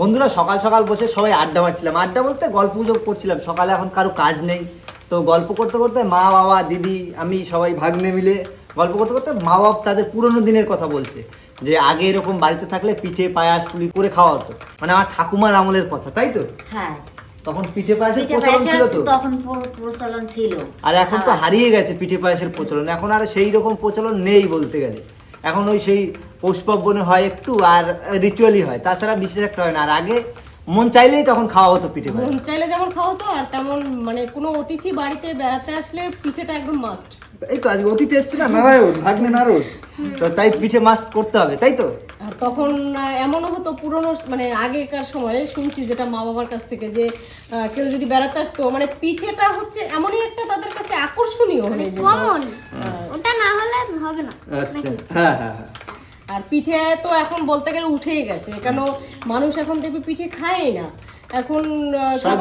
বন্ধুরা সকাল সকাল বসে সবাই আড্ডা মারছিলাম। আড্ডা বলতে গল্প গুজব করছিলাম। সকালে এখন কারও কাজ নেই। তো গল্প করতে করতে মা বাবা দিদি আমি সবাই ভাগ্নে মিলে গল্প করতে করতে মা বাবা তাদের পুরোনো দিনের কথা বলছে। যে আগে এরকম বাড়িতে থাকলে পিঠে পায়াস পুলি করে খাওয়া হতো। মানে আমার ঠাকুমার আমলের কথা তাই তো? হ্যাঁ। তখন পিঠে পায়াসের প্রচলন ছিল তো? তখন প্রচলন ছিল। আর এখন তো হারিয়ে গেছে পিঠে পায়েসের প্রচলন। এখন আর সেই রকম প্রচলন নেই বলতে গেলে। এখন ওই সেই পৌষপার্বণে হয় একটু আর রিচুয়ালি হয়। তাছাড়া বিশেষ একটা হয় না। আর আগে মন চাইলেই তখন খাওয়া হতো পিঠে মন চাইলে যেমন খাওয়া হতো আর তেমন মানে কোনো অতিথি বাড়িতে বেড়াতে আসলে পিঠেটা একদম মাস্ট এই তো আজকে অতিথি এসছে না নারায়ণ ভাগ্নে নারদ। তো তাই পিঠে মাস্ট করতে হবে তাই তো? তখন এমনও হতো পুরনো মানে আগেকার সময়ে শুনছি যেটা মা বাবার কাছ থেকে যে আহ, কেউ যদি বেড়াতে আসতো মানে পিঠেটা হচ্ছে এমনই একটা তাদের কাছে আকর্ষণীয় হয়ে যেত। কমন ওটা না হলে হবে না। আচ্ছা। হ্যাঁ হ্যাঁ হ্যাঁ। আর পিঠে তো এখন বলতে গেলে উঠেই গেছে কেন মানুষ এখন দেখবে পিঠে খায় না। এখন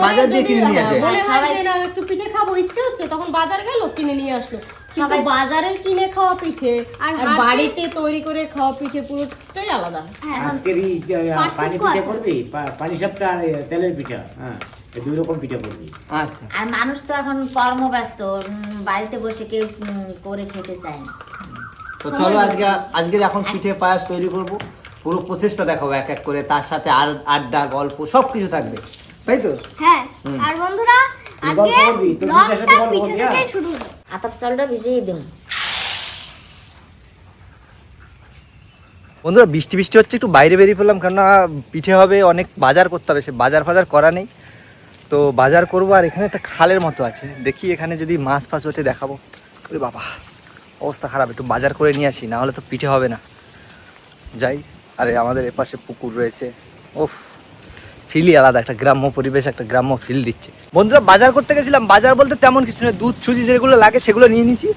বাজার দিয়ে কিনে নিয়ে আসে। হ্যাঁ, মনে হয় না একটু পিঠে খাব ইচ্ছে হচ্ছে। তখন বাজার গেল কিনে নিয়ে আসলো। কিন্তু বাজারের কিনে খাওয়া পিঠে আর বাড়িতে তৈরি করে খাওয়া পিঠে পুরোটাই আলাদা। হ্যাঁ আজকের এই পানি পিঠা। করবি? পানি সাপটা আর তেলের পিঠা হ্যাঁ দুই রকম পিঠা করবি। আচ্ছা। আর মানুষ তো এখন কর্মব্যস্ত বাড়িতে বসে কেউ করে খেতে চায় না। তো চলো আজকে আজকের এখন পিঠে পায়াস তৈরি করব। পুরো প্রসেসটা দেখাবো এক এক করে তার সাথে আর আড্ডা গল্প সব কিছু থাকবে। তাই তো? হ্যাঁ আর বন্ধুরা আজকে তোর ব্লগটা সাথে গল্প পিঠে করবি, হ্যাঁ? শুরু আতপ চালটা ভিজিয়ে দিন। বন্ধুরা বৃষ্টি বৃষ্টি হচ্ছে একটু বাইরে বেরিয়ে পড়লাম কেননা পিঠে হবে অনেক বাজার করতে হবে সে বাজার ফাজার করা নেই। তো বাজার করব আর এখানে একটা খালের মতো আছে। দেখি এখানে যদি মাছ ফাছ ওঠে দেখাবো। ওরে বাবা অবস্থা খারাপ একটু বাজার করে নিয়ে আসি না হলে তো পিঠে হবে না। যাই আরে আমাদের এপাশে পুকুর রয়েছে। ওফ ফিলই আলাদা, একটা গ্রাম্য পরিবেশ, একটা গ্রাম্য ফিল দিচ্ছে। বন্ধুরা, বাজার করতে গেছিলাম। বাজার বলতে তেমন কিছু নয়, দুধ, সুজি যেগুলো লাগে সেগুলো নিয়ে নিয়েছি।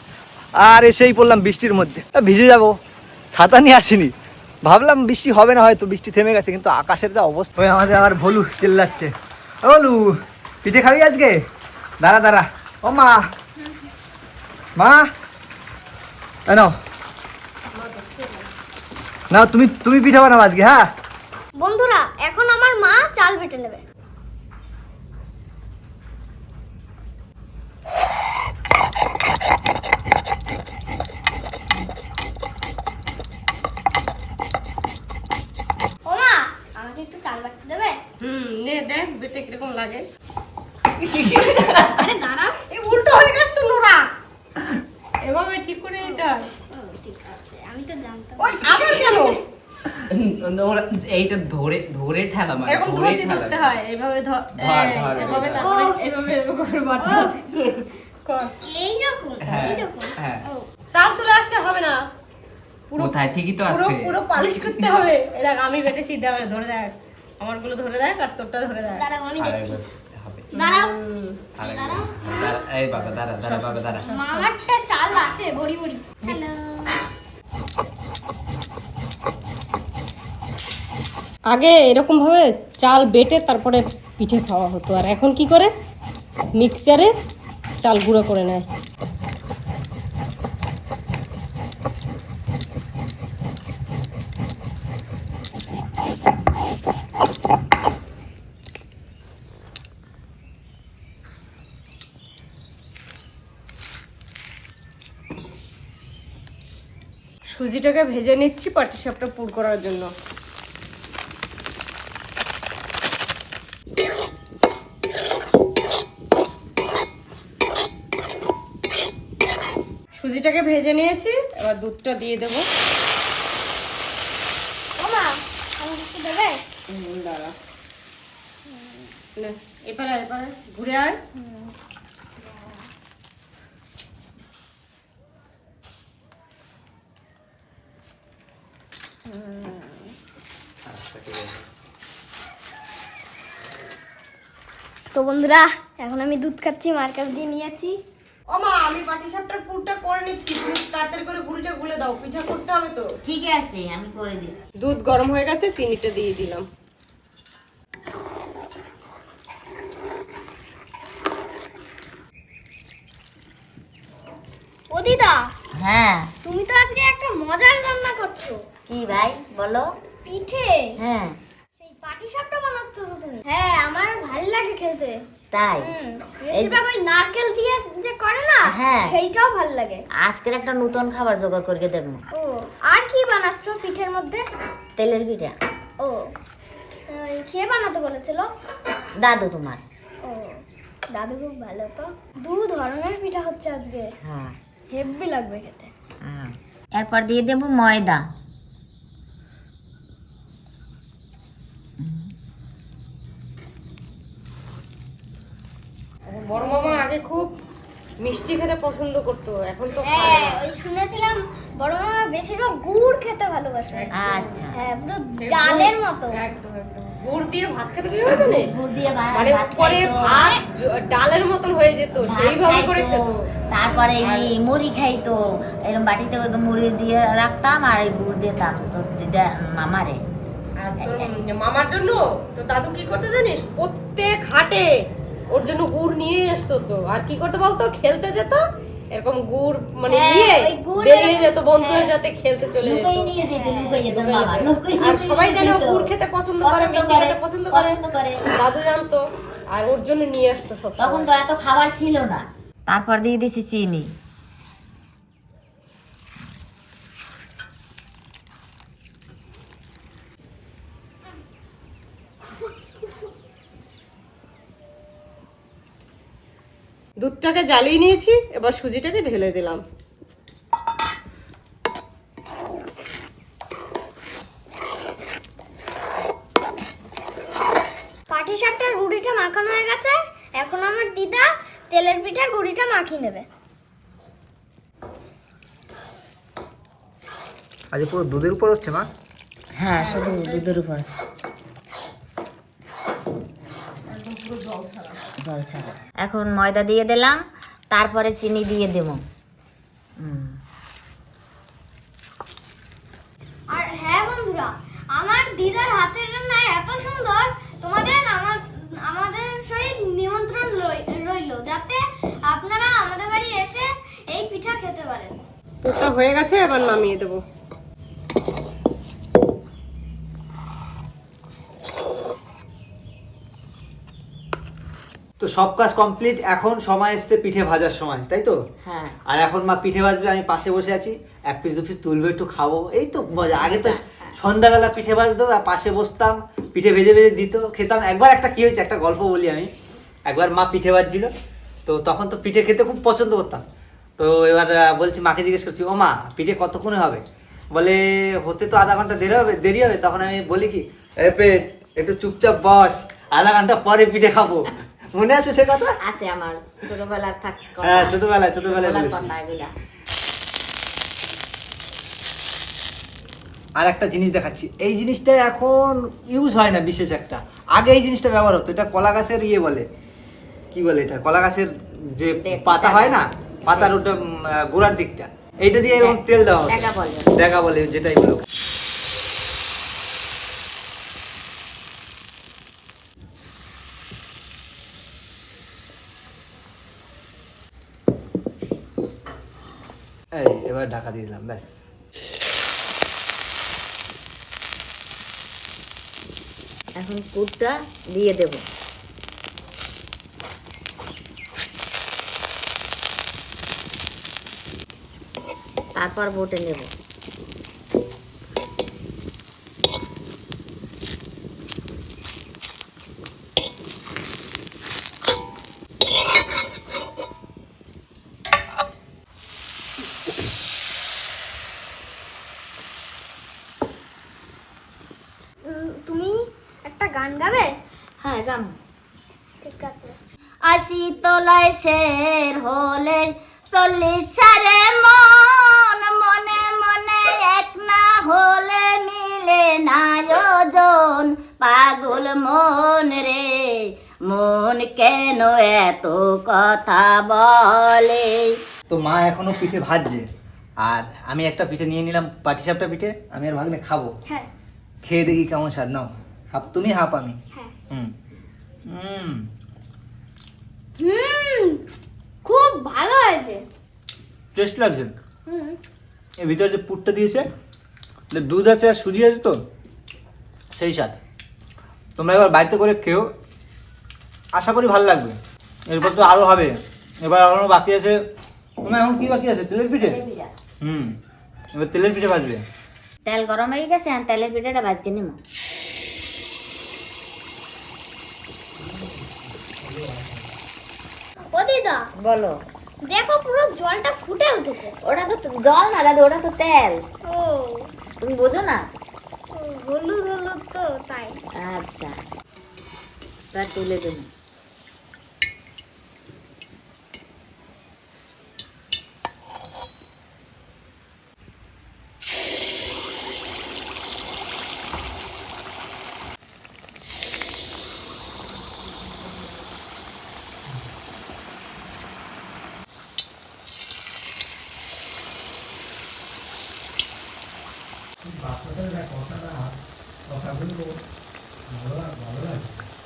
আর এসেই পড়লাম বৃষ্টির মধ্যে। ভিজে যাব। ছাতা নিয়ে আসিনি। ভাবলাম বৃষ্টি হবে না, হয়তো বৃষ্টি থেমে গেছে, কিন্তু আকাশের যা অবস্থা। আমাদের আবার ভলু চিল্লাচ্ছে। ভলু, পিঠে খাবি আজকে? দাঁড়া দাঁড়া। ও মা। মা। এ নাও তুমি তুমি পিঠে বানাবো আজকে হ্যাঁ? বন্ধুরা এখন আমার মা চাল বেটে নেবে। ও মা আমাকে একটু চাল বাটতে দেবে? হুম নে দেখ বেটে কীরকম লাগে। আরে দাঁড়াও। এ উল্টো হয়ে গেছে তো নোরা। এভাবে ঠিক করে নিতে হয়। আমি তো জানতাম। ওই আবার কেন এইটা ধরে ধরে ঠেলা মানে এরকম ধরে ধরতে ধরতে হয় এভাবে ধর ধর, এভাবে তারপরে এভাবে এভাবে করে বাটতে ও। কর। হ্যাঁ, হ্যাঁ। চাল চলে আসলে হবে না। পুরো কোথায়? ঠিকই তো আছে। পুরো পালিশ করতে হবে। দেখ আমি বেটেছি দেখ ধরে দেখ। আমারগুলো ধরে দেখ আর তোরটা ধরে দেখ। দাঁড়াও আমি দেখছি। দাঁড়াও। হুম। আরেকবার। দাঁড়া, এই বাবা দাঁড়া দাঁড়া বাবা দাঁড়া। মামারটা চাল আছে বড়ি বড়ি। হ্যালো। আগে এরকমভাবে চাল বেটে তারপরে পিঠে খাওয়া হতো। আর এখন কি করে? মিক্সচারে চাল গুঁড়ো করে নেয়। সুজিটাকে ভেজে নিচ্ছি পাটিসাপটা পুর করার জন্য। সুজিটাকে ভেজে নিয়েছি। এবার দুধটা দিয়ে দেবো। দাঁড়া। এপারে এপারে ঘুরে আয়। তো বন্ধুরা এখন আমি দুধ খাচ্ছি মার কাছ দিয়ে নিয়ে যাচ্ছি। ও মা আমি পাটিসাপটার পুরটা করে নিচ্ছি তুমি তাড়াতাড়ি করে গুঁড়িটা গুলে দাও পিঠা করতে হবে তো। ঠিক আছে আমি করে দিচ্ছি। দুধ গরম হয়ে গেছে চিনিটা দিয়ে দিলাম। ও দিদা হ্যাঁ। তুমি তো আজকে একটা মজার রান্না করছ। কি ভাই বলো। পিঠে। হ্যাঁ। সাপটা বানাচ্ছো তো তুমি হ্যাঁ আমার ভালো লাগে খেলতে। তাই? বেশিরভাগ ওই নারকেল দিয়ে যে করে না হ্যাঁ। সেইটাও ভালো লাগে। আজকের একটা নতুন খাবার জোগাড় করে দেবো। ও আর কি বানাচ্ছো পিঠের মধ্যে? তেলের পিঠা। ও কে বানাতে বলেছিল? দাদু তোমার। ও দাদু খুব ভালো তো। দু ধরনের পিঠা হচ্ছে আজকে। হ্যাঁ। হেভি লাগবে খেতে। হ্যাঁ। এরপর দিয়ে দেবো ময়দা। বড় মামা আগে খুব মিষ্টি খেতে পছন্দ করতো এখন তো হ্যাঁ ওই শুনেছিলাম বড় মামা বেশিরভাগ গুড় খেতে ভালোবাসে। আচ্ছা। হ্যাঁ পুরো ডালের মতো। একদম একদম। গুড় দিয়ে ভাত খেতে কি হয় জানিস গুড় দিয়ে ভা- মানে উপরে ভাত ডালের মতন হয়ে যেত সেইভাবে করে খেত। তারপরে এই মুড়ি খাইতো। এরকম বাটিতে ওই মুড়ি দিয়ে রাখতাম আর এই গুড় দিতাম তোর দিদা মামারে। আর তোর মামার জন্য? তো দাদু কি করতে জানিস? প্রত্যেক হাটে ওর জন্য গুড় নিয়ে আসতো তো। আর কি করতে বলতো? খেলতে যেত। এরকম গুড় মানে হ্যাঁ, নিয়ে বেরিয়ে যেত বন্ধুদের হ্যাঁ। সাথে খেলতে চলে যেত। লুকাই নিয়ে যেত লুকাই যেত বাবা লুকাই আর সবাই জানে গুড় খেতে পছন্দ করে মিষ্টি খেতে পছন্দ করে পছন্দ করে। দাদু জানতো। আর ওর জন্য নিয়ে আসতো সব তখন তো এত খাবার ছিল না। তারপর দিয়ে দিছি চিনি। দুধটাকে জ্বালিয়ে নিয়েছি এবার সুজিটাকে ঢেলে দিলাম। পাটি সাপটার গুড়িটা মাখানো হয়ে গেছে। এখন আমার দিদা তেলের পিঠার গুড়িটা মাখিয়ে নেবে। আজ পুরো দুধের উপর হচ্ছে মা? হ্যাঁ শুধু দুধের উপর। জল ছাড়া। এখন ময়দা দিয়ে দিলাম তারপরে চিনি দিয়ে দেব। হুম। আর হ্যাঁ বন্ধুরা আমার দিদার হাতের রান্না এত সুন্দর তোমাদের আমার আমাদের সহিত নিমন্ত্রণ রইল যাতে আপনারা আমাদের বাড়ি এসে এই পিঠা খেতে পারেন। পুরটা হয়ে গেছে এবার নামিয়ে দেবো। সব কাজ কমপ্লিট এখন সময় এসছে পিঠে ভাজার সময় তাই তো? হ্যাঁ। আর এখন মা পিঠে ভাজবে আমি পাশে বসে আছি এক পিস দু পিস তুলবে একটু খাব এই তো মজা। আগে তো সন্ধ্যাবেলা পিঠে ভাজতো আর পাশে বসতাম পিঠে ভেজে ভেজে দিত খেতাম। একবার একটা কি হয়েছে একটা গল্প বলি আমি। একবার মা পিঠে ভাজছিল তো তখন তো পিঠে খেতে খুব পছন্দ করতাম। তো এবার বলছি মাকে জিজ্ঞেস করছি ও মা পিঠে কতক্ষণে হবে? বলে হতে তো আধা ঘণ্টা দেরি হবে দেরি হবে। তখন আমি বলি কি একটু চুপচাপ বস আধা ঘণ্টা পরে পিঠে খাব। মনে আছে সে কথা? আছে আমার ছোটবেলার থাক হ্যাঁ ছোটবেলায় ছোটবেলায় বলেছি। আর একটা জিনিস দেখাচ্ছি। এই জিনিসটা এখন ইউজ হয় না বিশেষ একটা। আগে এই জিনিসটা ব্যবহার হতো। এটা কলা গাছের ইয়ে বলে। কি বলে এটা? কলা গাছের যে পাতা হয় না? পাতার ওটা গোড়ার দিকটা। এইটা দিয়ে এরকম তেল দেওয়া হতো। দেখা বলে। যেটাই বলে এই এবার ঢাকা দিয়ে দিলাম ব্যাস। এখন পুরটা দিয়ে দেব। তারপর বোটে নেব উম, তুমি একটা গান গাবে হ্যাঁ গাম ঠিক আছে। আশি তলায় শের হলে চল্লিশ সারে মন মনে মনে এক না হলে মিলে না ওজন। পাগল মন রে মন কেন এত কথা বলে? তো মা এখনও পিঠে ভাজছে। আর আমি একটা পিঠে নিয়ে নিলাম পাটিসাপটা পিঠে আমি আর ভাগ্নে খাব। হ্যাঁ। খেয়ে দেখি কেমন স্বাদ নাও। হাফ তুমি হাফ আমি। হ্যাঁ। হুম। হুম। হুম খুব ভালো হয়েছে। টেস্ট লাগছে? হুম। এর ভিতরে যে পুরটা দিয়েছে দুধ আছে আর সুজি আছে তো? সেই স্বাদ। তোমরা এবার বাড়িতে করে খেও। আশা করি ভালো লাগবে। এরপর তো আরও হবে। এবার আরও বাকি আছে। তোমার এখন কি বাকি আছে? তেলের পিঠে? হুম। এবার তেলের পিঠে ভাজবে। তেল গরম হয়ে গেছে আর তেলের পিঠাটা ভাজকে নিব ও দিদা বলো। দেখো পুরো জলটা ফুটে উঠেছে। ওটা তো জল না দাদা ওটা তো তেল। ও। তুমি বোঝো না? হলুদ হলুদ তো তাই। আচ্ছা। তা তুলে দেব।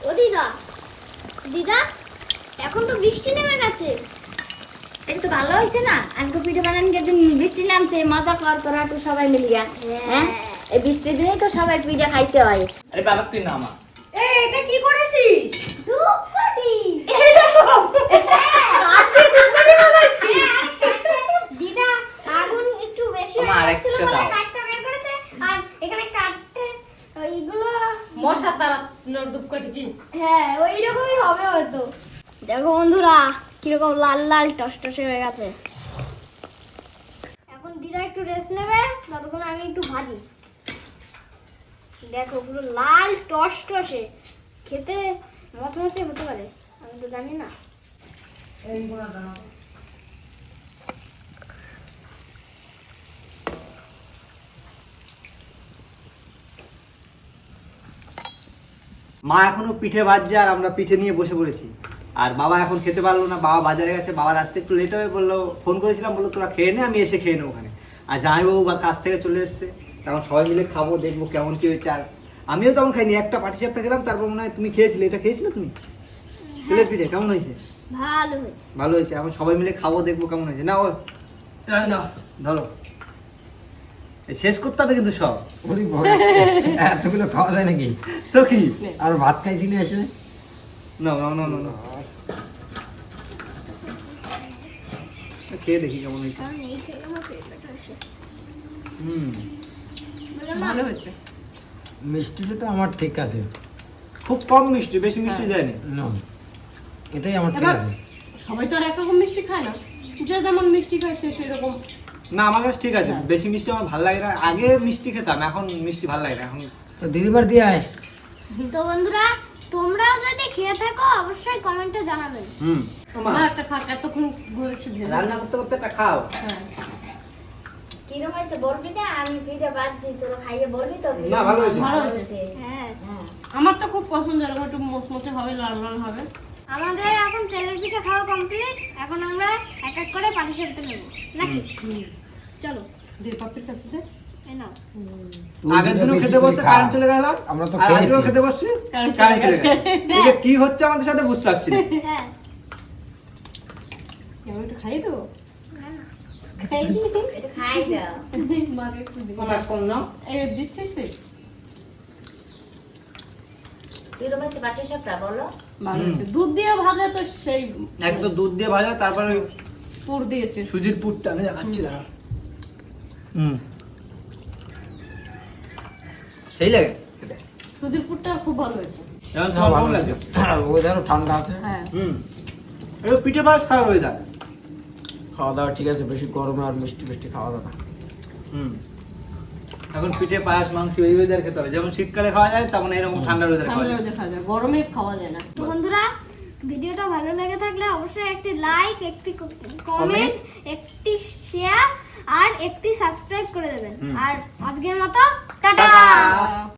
ও দিদা দিদা এখন তো বৃষ্টি নেমে গেছে। এটা তো ভালো হয়েছে না? আজকে পিঠে বানান গেছে বৃষ্টি নামছে মজা কর তোরা তো সবাই মিলিয়া। হ্যাঁ। এই বৃষ্টির দিনে তো সবাই পিঠে খাইতে হয়। আরে বাবা তুই নামা। এই এটা কি করেছিস ধূপকাঠি দিদা আগুন একটু বেশি আমার হয়ে আরেকটা যাচ্ছিল বলে দাও। কাঠটা বের করেছে আর এখানে কাঠতে এইগুলো মশা তারা দুপকাঠি কি হ্যাঁ ওই রকমই হবে হয়তো দেখো বন্ধুরা কীরকম লাল লাল টসটসে হয়ে গেছে। এখন দিদা একটু রেস্ট নেবে, ততক্ষণ আমি একটু ভাজি। দেখো পুরো লাল টসটসে। খেতে মচমচে হতে পারে, আমি তো জানি না। মা এখনও পিঠে ভাজছে আর আমরা পিঠে নিয়ে বসে পড়েছি। আর বাবা এখন খেতে পারল না বাবা বাজারে গেছে বাবার আসতে একটু লেট হবে বলল ফোন করেছিলাম বলল তোরা খেয়ে নে আমি এসে খেয়ে নেব ওখানে। আর জামাইবাবু বা কাছ থেকে চলে এসছে। তখন সবাই মিলে খাব দেখব কেমন কি হয়েছে। আর আমিও তখন খাইনি একটা পাটি চাপটা খেলাম তারপর মনে হয় তুমি খেয়েছিলে এটা খেয়েছিলে তুমি? তেলের পিঠে কেমন হয়েছে? ভালো হয়েছে। ভালো হয়েছে এখন সবাই মিলে খাব দেখব কেমন হয়েছে। না ও না ধরো শেষ করতে হবে কিন্তু সব। এতগুলো খাওয়া যায় নাকি? তো কি? আর ভাত খাইছিলি এসে? না না না না না খেয়ে দেখি কেমন হয়েছে। হুম। ভালো হয়েছে। মিষ্টিটা তো আমার ঠিক আছে। খুব কম মিষ্টি বেশি মিষ্টি দেয়নি না। এটাই আমার ঠিক আছে। সবাই তো আর একরকম মিষ্টি খায় না। যে যেমন মিষ্টি খায় সে সেরকম। না আমার কাছে ঠিক আছে। বেশি মিষ্টি আমার ভালো লাগে না। আগে মিষ্টি খেতাম এখন মিষ্টি ভালো লাগে না। এখন তো দিদিবার দিয়ে আয়। তো বন্ধুরা তোমরাও যদি খেয়ে থাকো অবশ্যই কমেন্টে জানাবেন হুম। একটা খাক এতক্ষণ ধরে একটু ভেজে রান্না করতে করতে একটা খাও। হ্যাঁ। কিরম হয়েছে বলবি না আমি পিঠে বাজছি তোরা খাইয়ে বলবি তো? না, ভালো হয়েছে। ভালো হয়েছে। হ্যাঁ। হ্যাঁ। আমার তো খুব পছন্দ এরকম একটু মোচমোচে হবে লাল লাল হবে। আমাদের এখন তেলের পিঠা খাওয়া কমপ্লিট এখন আমরা এক এক করে পাটি সাপটা নেব নাকি? চলো। দিয়ে পাপির কাছে দে। এই নাও। তুই আগের দিনও খেতে করে কারেন্ট চলে গেল? আমরা তো আজকেও খেতে বসছি? কারেন্ট কারেন্ট চলে চলে কি হচ্ছে আমাদের সাথে বুঝতে পারছি না। একটু খাইয়ে দেবো? দুধ দিয়ে ভাজা তো সেই দুধ দিয়ে ভাজা তারপরে পুর দিয়েছে। সুজির পুরটা আমি দেখাচ্ছি দাঁড়া হুম। সেই লাগে? সুজির পুরটা খুব ভালো হয়েছে। যেমন হ্যাঁ, ভালো ভালো লাগে। ওয়েদারও ঠান্ডা আছে। হ্যাঁ। হুম। পিঠে পাস খাওয়ার ওয়েদার খাওয়া দাওয়া ঠিক আছে বেশি গরমে আর মিষ্টি মিষ্টি খাওয়া দাওয়া হুম। এখন পিঠে পায়াস মাংস এই ওয়েদার খেতে হবে। যেমন শীতকালে খাওয়া যায় তেমন এরকম ঠান্ডার ওয়েদার খাওয়া যায়। গরমে খাওয়া যায় না। বন্ধুরা ভিডিওটা ভালো লেগে থাকলে অবশ্যই একটি লাইক একটি কমেন্ট একটি শেয়ার আর একটি সাবস্ক্রাইব করে দেবেন। আর আজকের মতো টাটা! টাটা।